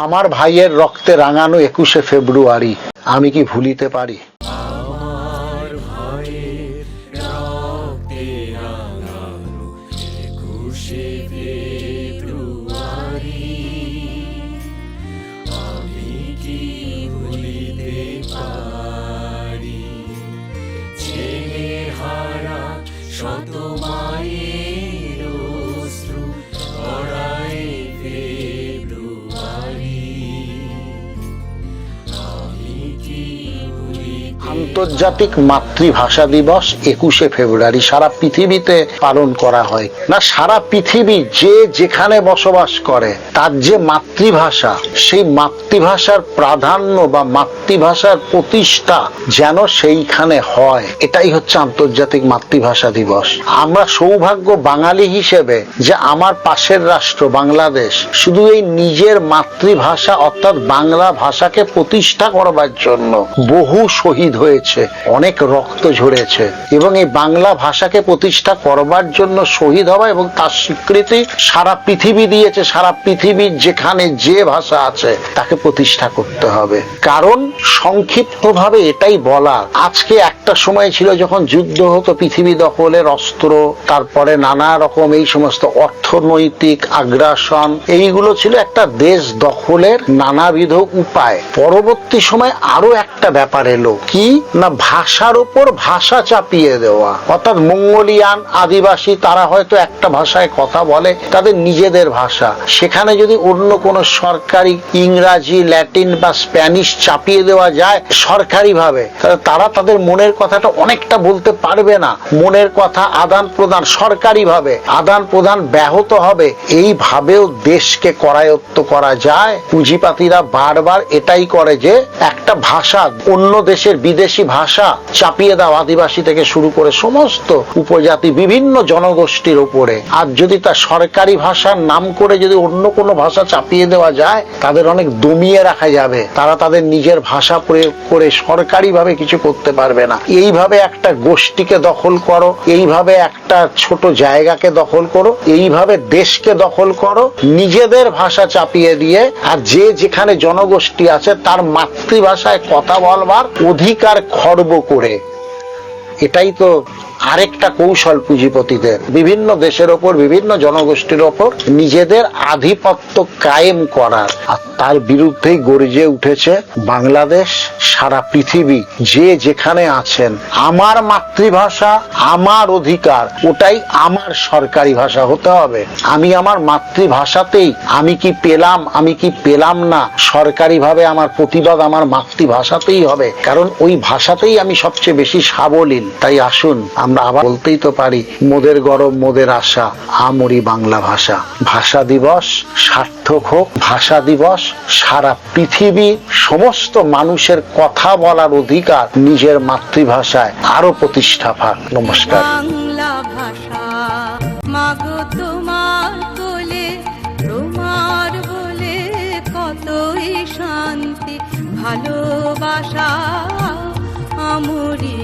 আমার ভাইয়ের রক্তে রাঙানো একুশে ফেব্রুয়ারি আমি কি ভুলিতে পারি? ভয়ের আন্তর্জাতিক মাতৃভাষা দিবস একুশে ফেব্রুয়ারি। সারা পৃথিবীতে পালন করা হয়। না, সারা পৃথিবী যে যেখানে বসবাস করে, তার যে মাতৃভাষা, সেই মাতৃভাষার প্রাধান্য বা মাতৃভাষার প্রতিষ্ঠা যেন সেইখানে হয়। এটাই হচ্ছে আন্তর্জাতিক মাতৃভাষা দিবস। আমরা সৌভাগ্য বাঙালি হিসেবে যে আমার পাশের রাষ্ট্র বাংলাদেশ শুধু এই নিজের মাতৃভাষা অর্থাৎ বাংলা ভাষাকে প্রতিষ্ঠা করবার জন্য বহু শহীদ হয়েছে, অনেক রক্ত ঝরেছে এবং এই বাংলা ভাষাকে প্রতিষ্ঠা করবার জন্য শহীদ হওয়া এবং তার স্বীকৃতি সারা পৃথিবী দিয়েছে, সারা পৃথিবীর যেখানে যে ভাষা আছে, তাকে প্রতিষ্ঠা করতে হবে। কারণ সংক্ষিপ্তভাবে এটাই বলা, আজকে একটা সময় ছিল যখন যুদ্ধ হতো পৃথিবী দখলের অস্ত্র, তারপরে নানা রকম এই সমস্ত অর্থনৈতিক আগ্রাসন, এইগুলো ছিল একটা দেশ দখলের নানাবিধ উপায়। পরবর্তী সময় আরও একটা ব্যাপার এলো, কি না ভাষার উপর ভাষা চাপিয়ে দেওয়া। অর্থাৎ মঙ্গোলিয়ান আদিবাসী, তারা হয়তো একটা ভাষায় কথা বলে, তাদের নিজেদের ভাষা। সেখানে যদি অন্য কোনো সরকারি ইংরাজি, ল্যাটিন বা স্প্যানিশ চাপিয়ে দেওয়া যায় সরকারিভাবে, তাহলে তারা তাদের মনের কথাটা অনেকটা বলতে পারবে না। মনের কথা আদান প্রদান সরকারিভাবে, আদান প্রদান ব্যাহত হবে। এইভাবেও দেশকে করায়ত্ত করা যায়। পুঁজিপাতিরা বারবার এটাই করে যে একটা ভাষা অন্য দেশের বিদেশি ভাষা চাপিয়ে দাও আদিবাসী থেকে শুরু করে সমস্ত উপজাতি বিভিন্ন জনগোষ্ঠীর উপরে। আর যদি তা সরকারি ভাষার নাম করে যদি অন্য কোনো ভাষা চাপিয়ে দেওয়া যায়, তাদের অনেক দমিয়ে রাখা যাবে। তারা তাদের নিজের ভাষা প্রয়োগ করে সরকারিভাবে কিছু করতে পারবে না। এইভাবে একটা গোষ্ঠীকে দখল করো, এইভাবে একটা ছোট জায়গাকে দখল করো, এইভাবে দেশকে দখল করো, নিজেদের ভাষা চাপিয়ে দিয়ে, আর যে যেখানে জনগোষ্ঠী আছে, তার মাতৃভাষায় কথা বলবার অধিকার খর্ব করে? এটাই তো আরেকটা কৌশল পুঁজিপতিদের। বিভিন্ন দেশের ওপর, বিভিন্ন জনগোষ্ঠীর ওপর নিজেদের আধিপত্য কায়েম করার। আর তার বিরুদ্ধেই গর্জে উঠেছে বাংলাদেশ, সারা পৃথিবী। যে যেখানে আছেন, আমার মাতৃভাষা, আমার অধিকার, ওটাই আমার সরকারি ভাষা হতে হবে। আমি আমার মাতৃভাষাতেই আমি কি পেলাম, আমি কি পেলাম না, সরকারিভাবে আমার প্রতিবাদ আমার মাতৃভাষাতেই হবে। কারণ ওই ভাষাতেই আমি সবচেয়ে বেশি সাবলীল। তাই আসুন আমরা আবার বলতেই তো পারি, মোদের গরম মোদের আশা, আমরি বাংলা ভাষা। ভাষা দিবস সার্থক হোক, ভাষা দিবস সারা পৃথিবী সমস্ত মানুষের কথা বলার অধিকার নিজের মাতৃভাষায় আরও প্রতিষ্ঠা পাক। নমস্কার। ভাষা তোমার কোলে, তোমার বলে ভালোবাসা, আমরি